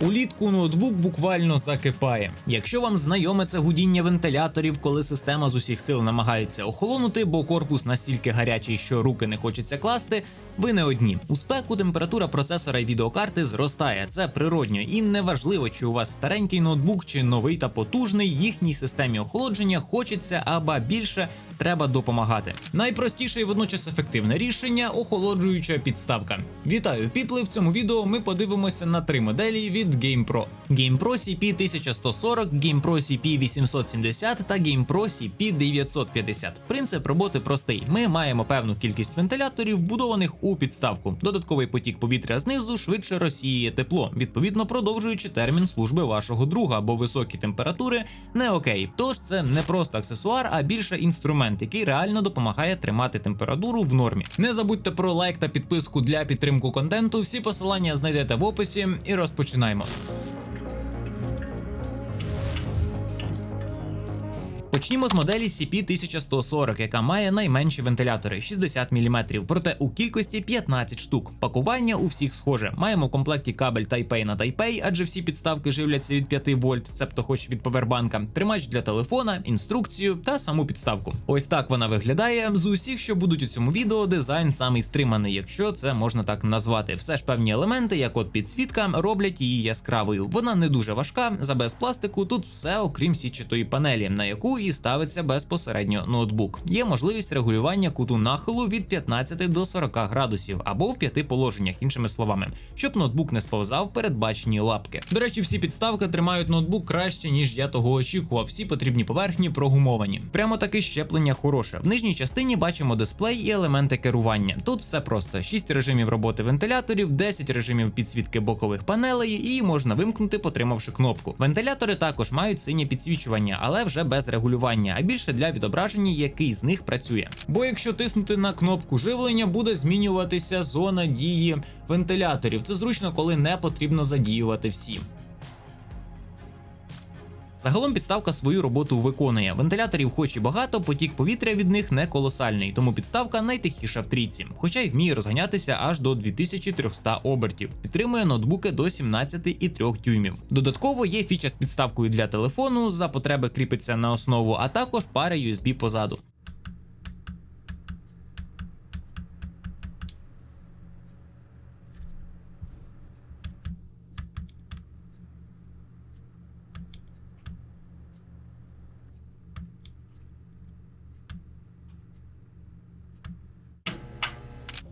Улітку ноутбук буквально закипає. Якщо вам знайоме це гудіння вентиляторів, коли система з усіх сил намагається охолонути, бо корпус настільки гарячий, що руки не хочеться класти, ви не одні. У спеку температура процесора і відеокарти зростає. Це природньо і неважливо, чи у вас старенький ноутбук, чи новий та потужний, їхній системі охолодження хочеться аба більше треба допомагати. Найпростіше і водночас ефективне рішення охолоджуюча підставка. Вітаю, піпли! В цьому відео ми подивимося на три моделі від GamePro. GamePro CP 1140, GamePro CP 870 та GamePro CP 950. Принцип роботи простий. Ми маємо певну кількість вентиляторів, вбудованих у підставку. Додатковий потік повітря знизу швидше розсіює тепло, відповідно продовжуючи термін служби вашого друга, бо високі температури не окей. Тож це не просто аксесуар, а більше інструмент, який реально допомагає тримати температуру в нормі. Не забудьте про лайк та підписку для підтримку контенту. Всі посилання знайдете в описі і розпочинаємо. Почнімо з моделі CP 1140, яка має найменші вентилятори 60 мм, проте у кількості 15 штук. Пакування у всіх схоже. Маємо в комплекті кабель Type-A на Type-A, адже всі підставки живляться від 5 вольт, цебто хоч від повербанка, тримач для телефона, інструкцію та саму підставку. Ось так вона виглядає. З усіх, що будуть у цьому відео, дизайн самий стриманий, якщо це можна так назвати. Все ж певні елементи, як от підсвітка, роблять її яскравою. Вона не дуже важка, за без пластику тут все окрім січатої панелі, на яку і ставиться безпосередньо ноутбук. Є можливість регулювання куту нахилу від 15 до 40 градусів або в п'яти положеннях, іншими словами, щоб ноутбук не сповзав передбачені лапки. До речі, всі підставки тримають ноутбук краще, ніж я того очікував. Всі потрібні поверхні прогумовані. Прямо таке щеплення хороше. В нижній частині бачимо дисплей і елементи керування. Тут все просто: 6 режимів роботи вентиляторів, 10 режимів підсвітки бокових панелей, і можна вимкнути, потримавши кнопку. Вентилятори також мають синє підсвічування, але вже без регулювання, а більше для відображення, який з них працює. Бо якщо тиснути на кнопку живлення, буде змінюватися зона дії вентиляторів. Це зручно, коли не потрібно задіювати всі. Загалом підставка свою роботу виконує. Вентиляторів хоч і багато, потік повітря від них не колосальний, тому підставка найтихіша в трійці, хоча й вміє розганятися аж до 2300 обертів. Підтримує ноутбуки до 17,3 дюймів. Додатково є фіча з підставкою для телефону, за потреби кріпиться на основу, а також пара USB позаду.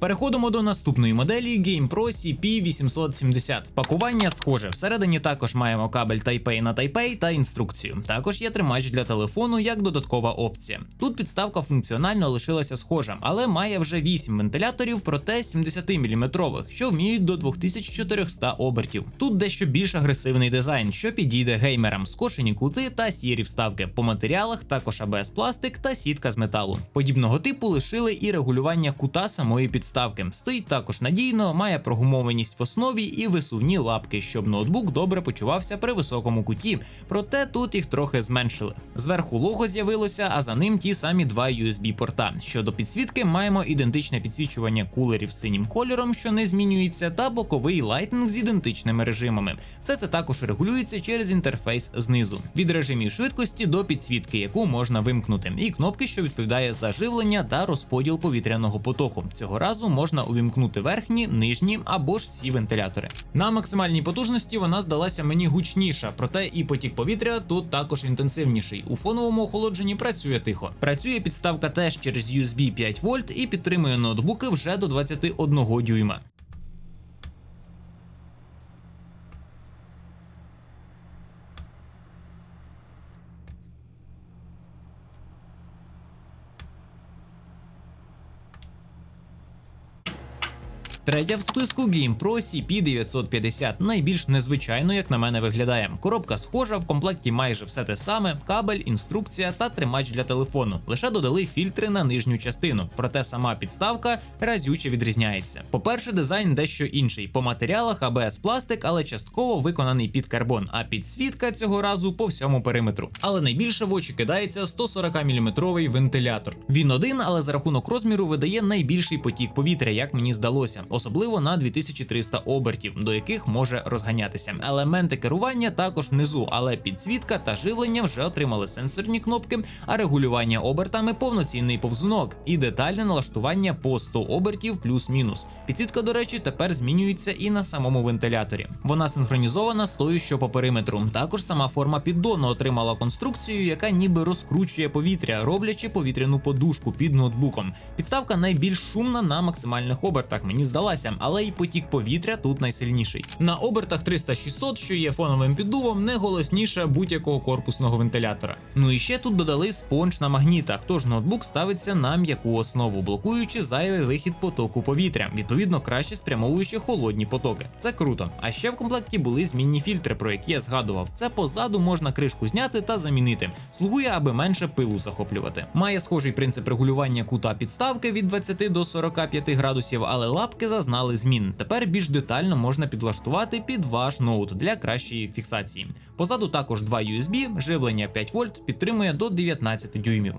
Переходимо до наступної моделі GamePro CP 870. Пакування схоже. Всередині також маємо кабель Type-A на Type-A та інструкцію. Також є тримач для телефону як додаткова опція. Тут підставка функціонально лишилася схожа, але має вже 8 вентиляторів, проте 70-мм, що вміють до 2400 обертів. Тут дещо більш агресивний дизайн, що підійде геймерам, скошені кути та сірі вставки. По матеріалах також ABS пластик та сітка з металу. Подібного типу лишили і регулювання кута самої підставки. Стоїть також надійно, має прогумованість в основі і висувні лапки, щоб ноутбук добре почувався при високому куті. Проте тут їх трохи зменшили. Зверху лого з'явилося, а за ним ті самі два USB-порта. Щодо підсвітки, маємо ідентичне підсвічування кулерів синім кольором, що не змінюється, та боковий лайтинг з ідентичними режимами. Все це також регулюється через інтерфейс знизу. Від режимів швидкості до підсвітки, яку можна вимкнути, і кнопки, що відповідає за живлення та розподіл повітряного потоку. Цього разу можна увімкнути верхні, нижні або ж всі вентилятори. На максимальній потужності вона здалася мені гучніша, проте і потік повітря тут також інтенсивніший. У фоновому охолодженні працює тихо. Працює підставка теж через USB 5 вольт і підтримує ноутбуки вже до 21 дюйма. Третя в списку GamePro CP950 найбільш незвичайно, як на мене виглядає. Коробка схожа, в комплекті майже все те саме: кабель, інструкція та тримач для телефону. Лише додали фільтри на нижню частину, проте сама підставка разюче відрізняється. По-перше, дизайн дещо інший. По матеріалах ABS пластик, але частково виконаний під карбон, а підсвітка цього разу по всьому периметру. Але найбільше в очі кидається 140 мм вентилятор. Він один, але за рахунок розміру видає найбільший потік повітря, як мені здалося. Особливо на 2300 обертів, до яких може розганятися. Елементи керування також внизу, але підсвітка та живлення вже отримали сенсорні кнопки, а регулювання обертами повноцінний повзунок і детальне налаштування по 100 обертів плюс-мінус. Підсвітка, до речі, тепер змінюється і на самому вентиляторі. Вона синхронізована з тою, що по периметру. Також сама форма піддону отримала конструкцію, яка ніби розкручує повітря, роблячи повітряну подушку під ноутбуком. Підставка найбільш шумна на максимальних обертах, мені здалася, але й потік повітря тут найсильніший. На обертах 300-600, що є фоновим піддувом, не голосніше будь-якого корпусного вентилятора. Ну і ще тут додали спонж на магнітах, тож ноутбук ставиться на м'яку основу, блокуючи зайвий вихід потоку повітря, відповідно краще спрямовуючи холодні потоки. Це круто. А ще в комплекті були змінні фільтри, про які я згадував. Це позаду можна кришку зняти та замінити. Слугує, аби менше пилу захоплювати. Має схожий принцип регулювання кута підставки від 20 до 45 градусів, але лапки зазнали змін. Тепер більш детально можна підлаштувати під ваш ноут для кращої фіксації. Позаду також два USB, живлення 5 вольт підтримує до 19 дюймів.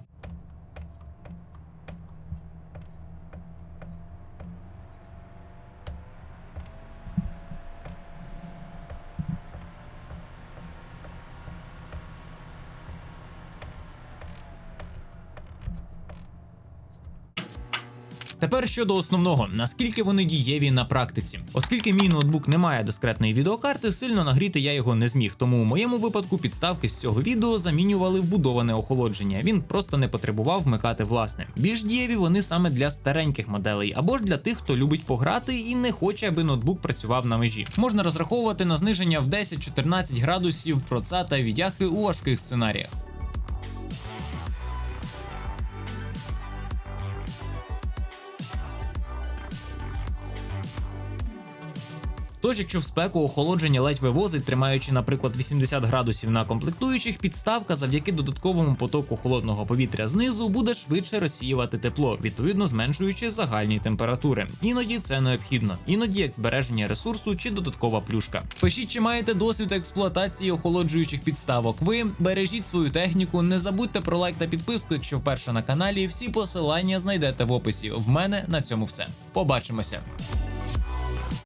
Тепер щодо основного, наскільки вони дієві на практиці, оскільки мій ноутбук не має дискретної відеокарти, сильно нагріти я його не зміг. Тому у моєму випадку підставки з цього відео замінювали вбудоване охолодження. Він просто не потребував вмикати власне. Більш дієві вони саме для стареньких моделей або ж для тих, хто любить пограти і не хоче, аби ноутбук працював на межі. Можна розраховувати на зниження в 10-14 градусів проца та відяхи у важких сценаріях. Тож, якщо в спеку охолодження ледь вивозить, тримаючи, наприклад, 80 градусів на комплектуючих, підставка завдяки додатковому потоку холодного повітря знизу буде швидше розсіювати тепло, відповідно зменшуючи загальні температури. Іноді це необхідно, іноді як збереження ресурсу чи додаткова плюшка. Пишіть, чи маєте досвід експлуатації охолоджуючих підставок. Ви бережіть свою техніку, не забудьте про лайк та підписку, якщо вперше на каналі. Всі посилання знайдете в описі. В мене на цьому все. Побачимося.